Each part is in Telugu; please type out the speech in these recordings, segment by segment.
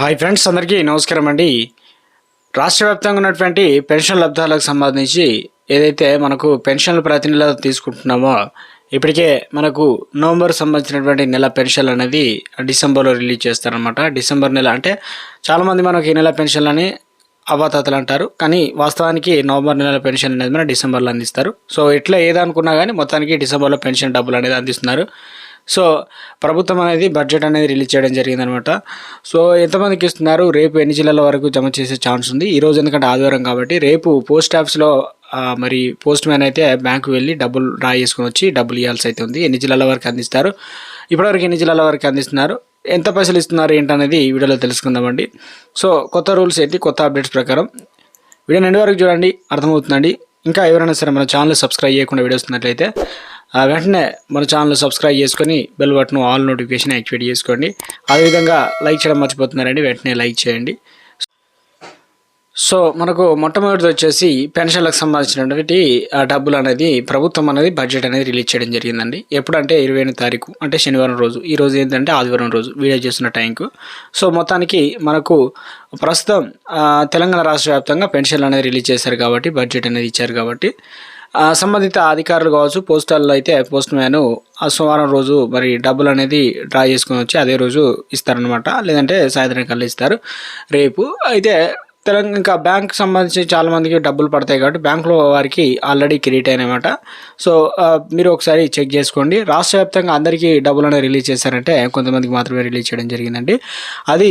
హాయ్ ఫ్రెండ్స్ అందరికీ నమస్కారం అండి. రాష్ట్ర వ్యాప్తంగా ఉన్నటువంటి పెన్షన్ లబ్ధాలకు సంబంధించి ఏదైతే మనకు పెన్షన్లు ప్రతి నెల తీసుకుంటున్నామో ఇప్పటికే మనకు నవంబర్ సంబంధించినటువంటి నెల పెన్షన్ అనేది డిసెంబర్లో రిలీజ్ చేస్తారనమాట డిసెంబర్ నెల అంటే చాలామంది మనకు ఈ నెల పెన్షన్లని అవాతాతలు అంటారు. కానీ వాస్తవానికి నవంబర్ నెల పెన్షన్ అనేది మన డిసెంబర్లో అందిస్తారు. సో ఇట్లా ఏదనుకున్నా కానీ మొత్తానికి డిసెంబర్లో పెన్షన్ డబ్బులు అనేది అందిస్తున్నారు. సో ప్రభుత్వం అనేది బడ్జెట్ అనేది రిలీజ్ చేయడం జరిగిందనమాట. సో ఎంతమందికి ఇస్తున్నారు? రేపు ఎన్ని జిల్లాల వరకు జమ చేసే ఛాన్స్ ఉంది? ఈ రోజు ఎందుకంటే ఆదివారం కాబట్టి రేపు పోస్ట్ ఆఫీస్లో మరి పోస్ట్ మ్యాన్ అయితే బ్యాంకు వెళ్ళి డబ్బులు డ్రా చేసుకుని వచ్చి డబ్బులు ఇవ్వాల్సి అయితే ఉంది. ఎన్ని జిల్లాల వరకు అందిస్తారు? ఇప్పటివరకు ఎన్ని జిల్లాల వరకు అందిస్తున్నారు? ఎంత పైసలు ఇస్తున్నారు ఏంటనేది ఈ వీడియోలో తెలుసుకుందామండి. సో కొత్త రూల్స్ ఏంటి? కొత్త అప్డేట్స్ ప్రకారం. వీడియో నిండి వరకు చూడండి అర్థమవుతుందండి. ఇంకా ఎవరైనా సరే మన ఛానల్ సబ్స్క్రైబ్ చేయకుండా వీడియోస్ ఉన్నట్లయితే వెంటనే మన ఛానల్ సబ్స్క్రైబ్ చేసుకొని bell button all notification activate చేసుకోండి. అదేవిధంగా లైక్ చేయడం మర్చిపోతున్నారండి వెంటనే లైక్ చేయండి. సో మనకు మొట్టమొదటిది వచ్చేసి పెన్షన్లకు సంబంధించినటువంటి ఆ డబ్బులు అనేది ప్రభుత్వం అనేది బడ్జెట్ అనేది రిలీజ్ చేయడం జరిగిందండి. ఎప్పుడంటే ఇరవై ఎనిమిది తారీఖు అంటే శనివారం రోజు. ఈ రోజు ఏంటంటే ఆదివారం రోజు వీడియో చేస్తున్న టైంకు. సో మొత్తానికి మనకు ప్రస్తుతం తెలంగాణ రాష్ట్ర వ్యాప్తంగా పెన్షన్లు అనేది రిలీజ్ చేశారు కాబట్టి బడ్జెట్ అనేది ఇచ్చారు కాబట్టి సంబంధిత అధికారులు కావచ్చు పోస్టల్లో అయితే పోస్ట్ మ్యాన్ సోమవారం రోజు మరి డబ్బులు అనేది డ్రా చేసుకొని వచ్చి అదే రోజు ఇస్తారనమాట లేదంటే సాయంత్రం కల్లా ఇస్తారు. రేపు అయితే తెలంగాణ ఇంకా బ్యాంక్ సంబంధించి చాలామందికి డబ్బులు పడతాయి కాబట్టి బ్యాంకులో వారికి ఆల్రెడీ క్రెడిట్ అయినమాట. సో మీరు ఒకసారి చెక్ చేసుకోండి. రాష్ట్ర వ్యాప్తంగా అందరికీ డబ్బులు అనేది రిలీజ్ చేశారంటే కొంతమందికి మాత్రమే రిలీజ్ చేయడం జరిగిందండి. అది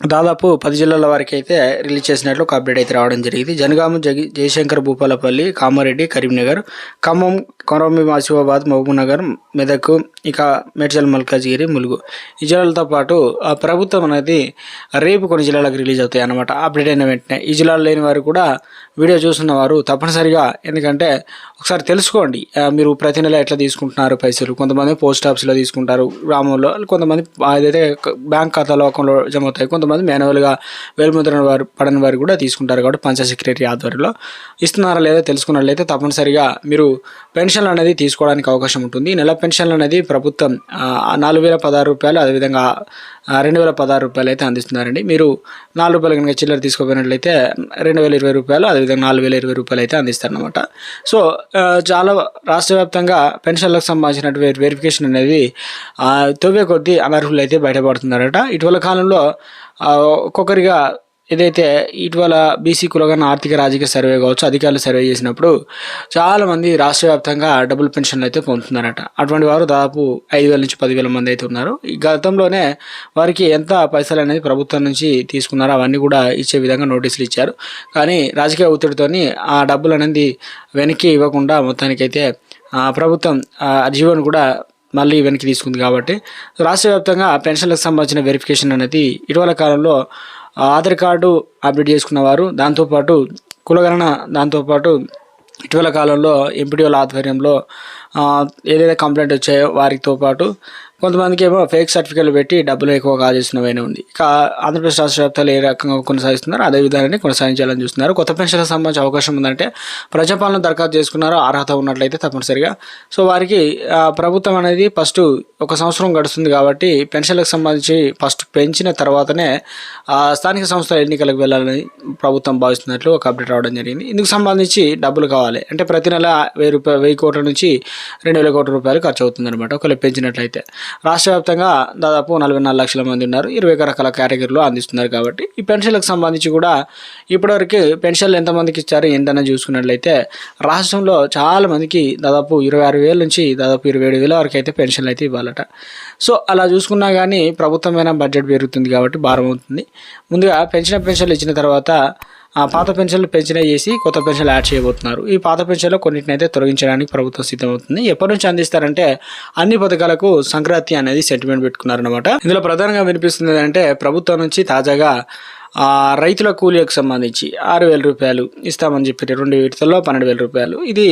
దాదాపు పది జిల్లాల వరకు అయితే రిలీజ్ చేసినట్లు ఒక అప్డేట్ అయితే రావడం జరిగింది. జనగామ జగి జయశంకర్ భూపాలపల్లి కామారెడ్డి కరీంనగర్ ఖమ్మం కొరమి ఆసిఫాబాద్ మహబూబ్నగర్ మెదక్ ఇక మేడ్చల్ మల్కాజ్గిరి ములుగు. ఈ జిల్లాలతో పాటు ఆ ప్రభుత్వం అనేది రేపు కొన్ని జిల్లాలకు రిలీజ్ అవుతాయి అన్నమాట. అప్డేట్ అయిన వెంటనే. ఈ జిల్లాలో లేని వారు కూడా వీడియో చూస్తున్న వారు తప్పనిసరిగా ఎందుకంటే ఒకసారి తెలుసుకోండి. మీరు ప్రతి నెల ఎట్లా తీసుకుంటున్నారు పైసలు? కొంతమంది పోస్ట్ ఆఫీస్లో తీసుకుంటారు గ్రామంలో. కొంతమంది ఏదైతే బ్యాంక్ ఖాతాలో అకౌంట్లో జమ అవుతాయి కొంతమంది మాన్యువల్గా వేలుముద్రణ వారు పడని వారు కూడా తీసుకుంటారు కాబట్టి పంచాయత్ సెక్రటరీ ఆధ్వర్యంలో. ఇస్తున్నారా లేదా తెలుసుకున్నట్లయితే తప్పనిసరిగా మీరు పెన్షన్లు అనేది తీసుకోవడానికి అవకాశం ఉంటుంది. నెల పెన్షన్లు అనేది ప్రభుత్వం నాలుగు వేల పదహారు రూపాయలు అదేవిధంగా రెండు వేల పదహారు రూపాయలు అయితే అందిస్తున్నారండి. మీరు నాలుగు రూపాయలు కనుక చిల్లర తీసుకోపోయినట్లయితే రెండు వేల ఇరవై రూపాయలు అదేవిధంగా నాలుగు వేల ఇరవై రూపాయలు అయితే అందిస్తారనమాట సో చాలా రాష్ట్ర వ్యాప్తంగా పెన్షన్లకు సంబంధించినటువంటి వెరిఫికేషన్ అనేది తొవ్వే తవ్వే కొద్దీ అనర్హులు అయితే బయటపడుతున్నారట. ఇటీవల కాలంలో ఒక్కొక్కరిగా ఏదైతే ఇటీవల బీసీ కానీ ఆర్థిక రాజకీయ సర్వే కావచ్చు అధికారులు సర్వే చేసినప్పుడు చాలామంది రాష్ట్ర వ్యాప్తంగా డబుల్ పెన్షన్లు అయితే పొందుతున్నారట. అటువంటి వారు దాదాపు ఐదు వేల నుంచి పదివేల మంది అయితే ఉన్నారు. ఈ గతంలోనే వారికి ఎంత పైసలు అనేది ప్రభుత్వం నుంచి తీసుకున్నారో అవన్నీ కూడా ఇచ్చే విధంగా నోటీసులు ఇచ్చారు. కానీ రాజకీయ ఒత్తిడితోని ఆ డబ్బులు అనేది వెనక్కి ఇవ్వకుండా మొత్తానికైతే ప్రభుత్వం ఆ జీవోను కూడా మళ్ళీ వెనక్కి తీసుకుంది కాబట్టి. రాష్ట్ర వ్యాప్తంగా పెన్షన్లకు సంబంధించిన వెరిఫికేషన్ అనేది ఇటీవల కాలంలో ఆధార్ కార్డు అప్డేట్ చేసుకున్నవారు దాంతోపాటు కులగణన దాంతోపాటు ఇటీవల కాలంలో ఎంపీడీఓల ఆధ్వర్యంలో ఏదైతే కంప్లైంట్ వచ్చాయో వారితో పాటు కొంతమందికి ఏమో ఫేక్ సర్టిఫికేట్లు పెట్టి డబ్బులు ఎక్కువ కాజేసినవైనా ఉంది. ఇక ఆంధ్రప్రదేశ్ రాష్ట్ర వ్యాప్తాలు ఏ రకంగా కొనసాగిస్తున్నారు అదే విధానాన్ని కొనసాగించాలని చూస్తున్నారు. కొత్త పెన్షన్లకు సంబంధించి అవకాశం ఉందంటే ప్రజాపాలన దరఖాస్తు చేసుకున్నారో అర్హత ఉన్నట్లయితే తప్పనిసరిగా. సో వారికి ప్రభుత్వం అనేది ఫస్ట్ ఒక సంవత్సరం గడుస్తుంది కాబట్టి పెన్షన్లకు సంబంధించి ఫస్ట్ పెంచిన తర్వాతనే స్థానిక సంస్థల ఎన్నికలకు వెళ్ళాలని ప్రభుత్వం భావిస్తున్నట్లు ఒక అప్డేట్ రావడం జరిగింది. ఇందుకు సంబంధించి డబ్బులు కావాలి. అంటే ప్రతి నెల వెయ్యి రూపాయలు వెయ్యి కోట్ల నుంచి రెండు వేల కోట్ల రూపాయలు ఖర్చు అవుతుంది అనమాట ఒకవేళ పెంచినట్లయితే. రాష్ట్ర వ్యాప్తంగా దాదాపు నలభై నాలుగు లక్షల మంది ఉన్నారు. ఇరవై రకాల కేటగిరీలో అందిస్తున్నారు కాబట్టి ఈ పెన్షన్లకు సంబంధించి కూడా ఇప్పటివరకు పెన్షన్లు ఎంతమందికి ఇచ్చారు ఏంటన్నా చూసుకున్నట్లయితే రాష్ట్రంలో చాలా మందికి దాదాపు ఇరవై ఆరు వేల నుంచి దాదాపు ఇరవై ఏడు వేల వరకు అయితే పెన్షన్లు అయితే ఇవ్వాలట. సో అలా చూసుకున్నా కానీ ప్రభుత్వమైన బడ్జెట్ పెరుగుతుంది కాబట్టి భారం అవుతుంది. ముందుగా పెన్షన్ పెన్షన్లు ఇచ్చిన తర్వాత పాత పెన్షన్లు పెంచిన చేసి కొత్త పెన్షన్లు యాడ్ చేయబోతున్నారు. ఈ పాత పెన్షన్లో కొన్నింటిని అయితే తొలగించడానికి ప్రభుత్వం సిద్ధమవుతుంది. ఎప్పటి నుంచి అందిస్తారంటే అన్ని పథకాలకు సంక్రాంతి అనేది సెంటిమెంట్ పెట్టుకున్నారనమాట ఇందులో ప్రధానంగా వినిపిస్తుంది అంటే ప్రభుత్వం నుంచి తాజాగా రైతుల కూలీలకు సంబంధించి ఆరు వేల రూపాయలు ఇస్తామని చెప్పి రెండు విడతల్లో పన్నెండు వేల రూపాయలు. ఇది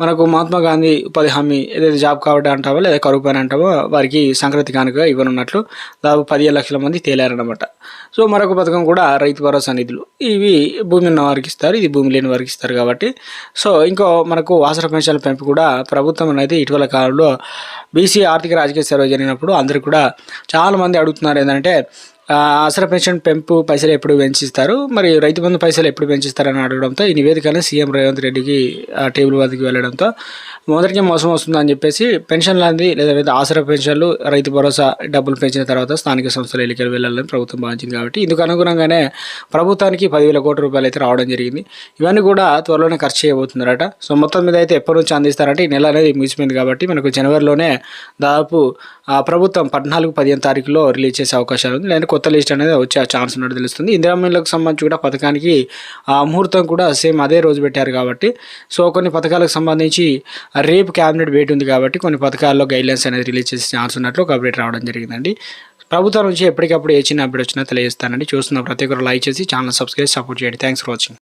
మనకు మహాత్మా గాంధీ ఉపాధి హామీ ఏదైతే జాబ్ కావడం అంటామో లేదా కరువు పని అంటామో వారికి సంక్రాంతి కానుక ఇవ్వనున్నట్లు దాదాపు పదిహేను లక్షల మంది తేలారనమాట సో మరొక పథకం కూడా రైతు భరోసా నిధులు. ఇవి భూమి ఉన్న వారికి ఇస్తారు ఇది భూమి లేని వారికి ఇస్తారు కాబట్టి. సో ఇంకో మనకు వాసర పెన్షన్ల పెంపు కూడా ప్రభుత్వం అనేది ఇటీవల కాలంలో బీసీ ఆర్థిక రాజకీయ సర్వే జరిగినప్పుడు అందరూ కూడా చాలామంది అడుగుతున్నారు ఏంటంటే ఆసరా పెన్షన్ పెంపు పైసలు ఎప్పుడు పెంచిస్తారు? మరి రైతు బంధు పైసలు ఎప్పుడు పెంచిస్తారని అడగడంతో ఈ నివేదికను సీఎం రేవంత్ రెడ్డికి ఆ టేబుల్ వద్దకు వెళ్ళడంతో మొదటికే మోసం వస్తుందని చెప్పేసి పెన్షన్ అంది లేదా ఆసరా పెన్షన్లు రైతు భరోసా డబ్బులు పెంచిన తర్వాత స్థానిక సంస్థల ఎన్నికలు వెళ్ళాలని ప్రభుత్వం భావించింది కాబట్టి ఇందుకు అనుగుణంగానే ప్రభుత్వానికి పదివేల కోట్ల రూపాయలు అయితే రావడం జరిగింది. ఇవన్నీ కూడా త్వరలోనే ఖర్చు చేయబోతున్నారట. సో మొత్తం మీద అయితే ఎప్పటి నుంచి అందిస్తారంటే ఈ నెల అనేది ముగిసిపోయింది కాబట్టి మనకు జనవరిలోనే దాదాపు ఆ ప్రభుత్వం పద్నాలుగు పదిహేను తారీఖులో రిలీజ్ చేసే అవకాశాలు ఉంది. లేదంటే కొత్త లిస్ట్ అనేది వచ్చే ఛాన్స్ ఉన్నట్టు తెలుస్తుంది. ఇందిరామీలకు సంబంధించి కూడా పథకానికి ఆ ముహూర్తం కూడా సేమ్ అదే రోజు పెట్టారు కాబట్టి సో కొన్ని పథకాలకు సంబంధించి రేపు క్యాబినెట్ భేటీ ఉంది కాబట్టి కొన్ని పథకాల్లో గైడ్లైన్స్ అనేది రిలీజ్ చేసే ఛాన్స్ ఉన్నట్లు ఒక అప్డేట్ రావడం జరిగిందండి. ప్రభుత్వం నుంచి ఎప్పటికప్పుడు ఏ చిన్న అప్డేట్ వచ్చినా తెలియజేస్తానండి. చూస్తున్న ప్రతి ఒక్కరు లైక్ చేసి ఛానల్ సబ్స్క్రైబ్ సపోర్ట్ చేయండి. Thanks for watching.